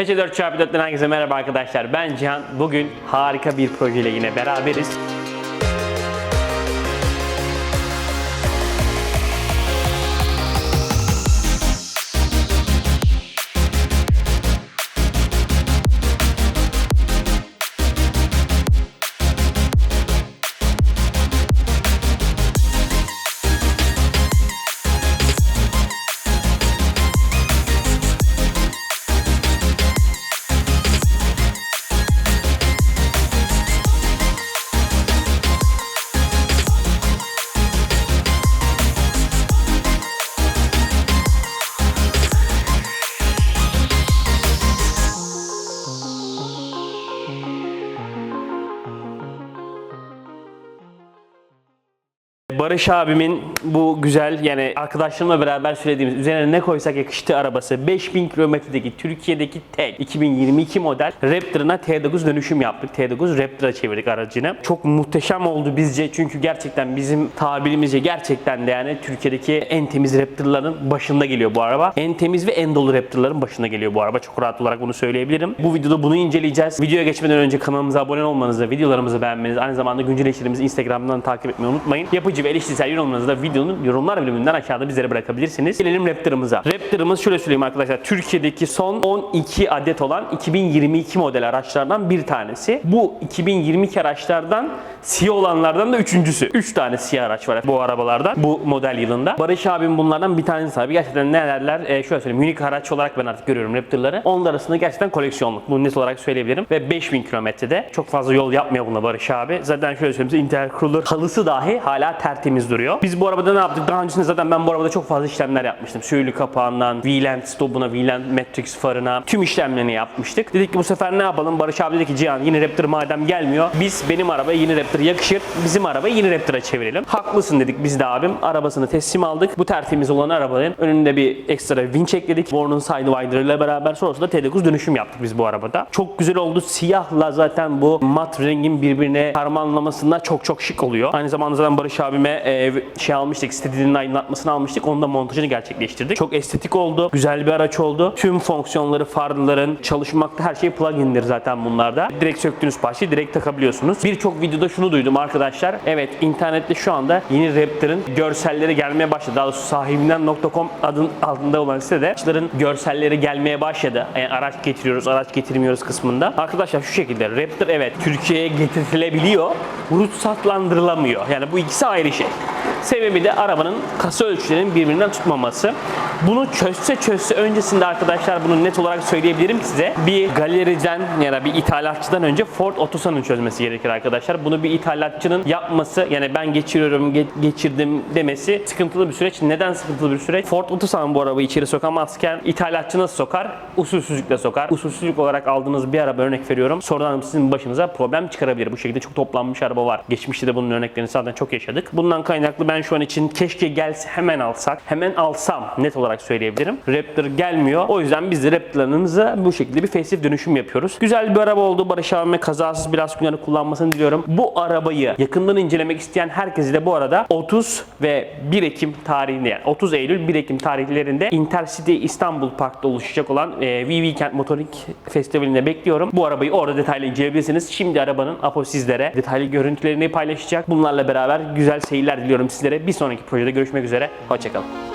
PC4x4'ten herkese merhaba arkadaşlar. Ben Cihan. Bugün harika bir projeyle yine beraberiz. Barış abimin bu güzel yani arkadaşlarımla beraber söylediğimiz üzerine ne koysak yakıştı arabası 5000 kilometredeki Türkiye'deki tek 2022 model Raptor'ına T9 dönüşüm yaptık. T9 Raptor'a çevirdik aracını. Çok muhteşem oldu bizce çünkü gerçekten bizim tabirimizce gerçekten de yani Türkiye'deki en temiz Raptor'ların başında geliyor bu araba. En temiz ve en dolu Raptor'ların başında geliyor bu araba. Çok rahat olarak bunu söyleyebilirim. Bu videoda bunu inceleyeceğiz. Videoya geçmeden önce kanalımıza abone olmanızı, videolarımızı beğenmenizi, aynı zamanda güncel işlerimizi Instagram'dan takip etmeyi unutmayın. Yapıcı ve eleştirisel yorumlarınızı da videonun yorumlar bölümünden aşağıda bizlere bırakabilirsiniz. Gelelim Raptor'ımıza. Raptor'ımız şöyle söyleyeyim arkadaşlar. Türkiye'deki son 12 adet olan 2022 model araçlardan bir tanesi. Bu 2022 araçlardan siyah olanlardan da üçüncüsü. 3 tane siyah araç var bu arabalardan bu model yılında. Barış abim bunlardan bir tanesi sahibi. Gerçekten ne derler? E, şöyle söyleyeyim. Unique araç olarak ben artık görüyorum Raptor'ları. Onun arasında gerçekten koleksiyonluk. Bunu net olarak söyleyebilirim. Ve 5000 kilometrede. Çok fazla yol yapmıyor buna Barış abi. Zaten şöyle söyleyeyim intercooler halısı dahi hala tertemiz duruyor. Biz bu arabada ne yaptık? Daha öncesinde zaten ben bu arabada çok fazla işlemler yapmıştım. Söğütlü kapağından, VLAN stopuna, VLAN Matrix farına tüm işlemlerini yapmıştık. Dedik ki bu sefer ne yapalım? Barış abi dedi ki Cihan yine Raptor madem gelmiyor. Biz benim arabaya yeni Raptor yakışır. Bizim arabayı yeni Raptor'a çevirelim. Haklısın dedik biz de abim. Arabasını teslim aldık. Bu tertemiz olan arabanın önünde bir ekstra winch ekledik. Warn'un Sidewinder ile beraber sonrasında T9 dönüşüm yaptık biz bu arabada. Çok güzel oldu. Siyahla zaten bu mat rengin birbirine harmanlamasında çok çok şık oluyor. Aynı zamanda zaten Barış abime e, şey almıştık. Stedinin aydınlatmasını almıştık. Onun da montajını gerçekleştirdik. Çok estetik oldu. Güzel bir araç oldu. Tüm fonksiyonları, farların çalışmakta her şey plug-in'dir zaten bunlarda. Direkt söktüğünüz parçayı direkt takabiliyorsunuz. Birçok videoda şunu duydum arkadaşlar. Evet internette şu anda yeni Raptor'ın görselleri gelmeye başladı. Daha doğrusu sahibinden.com adın altında olan sitede araçların görselleri gelmeye başladı. Yani araç getiriyoruz, araç getirmiyoruz kısmında. Arkadaşlar şu şekilde Raptor evet Türkiye'ye getirilebiliyor. Ruhsatlandırılamıyor. Yani bu ikisi ayrı şey. Sebebi de arabanın kasa ölçülerinin birbirinden tutmaması. Bunu çözse çözse öncesinde arkadaşlar bunu net olarak söyleyebilirim size. Bir galeriden ya da bir ithalatçıdan önce Ford Otosan'ın çözmesi gerekir arkadaşlar. Bunu bir ithalatçının yapması yani ben geçiriyorum, ge- geçirdim demesi sıkıntılı bir süreç. Neden sıkıntılı bir süreç? Ford Otosan bu arabayı içeri sokamazken ithalatçı nasıl sokar? Usulsüzlükle sokar. Usulsüzlük olarak aldığınız bir araba örnek veriyorum. Sonradan sizin başınıza problem çıkarabilir. Bu şekilde çok toplanmış araba var. Geçmişte de bunun örneklerini zaten çok yaşadık. Bundan kaynaklı ben şu an için keşke gelse hemen alsak. Hemen alsam net olarak söyleyebilirim. Raptor gelmiyor. O yüzden biz Raptor'larımıza bu şekilde bir facelift dönüşüm yapıyoruz. Güzel bir araba oldu. Barış abime kazasız biraz günleri kullanmasını diliyorum. Bu arabayı yakından incelemek isteyen herkese de bu arada 30 ve 1 Ekim tarihinde yani 30 Eylül 1 Ekim tarihlerinde Intercity İstanbul Park'ta oluşacak olan e, V Weekend Motorik Festivali'ne bekliyorum. Bu arabayı orada detaylı inceleyebilirsiniz. Şimdi arabanın Apo sizlere detaylı görüntülerini paylaşacak. Bunlarla beraber güzel seyirler diliyorum sizlere. Bir sonraki projede görüşmek üzere. Hoşçakalın.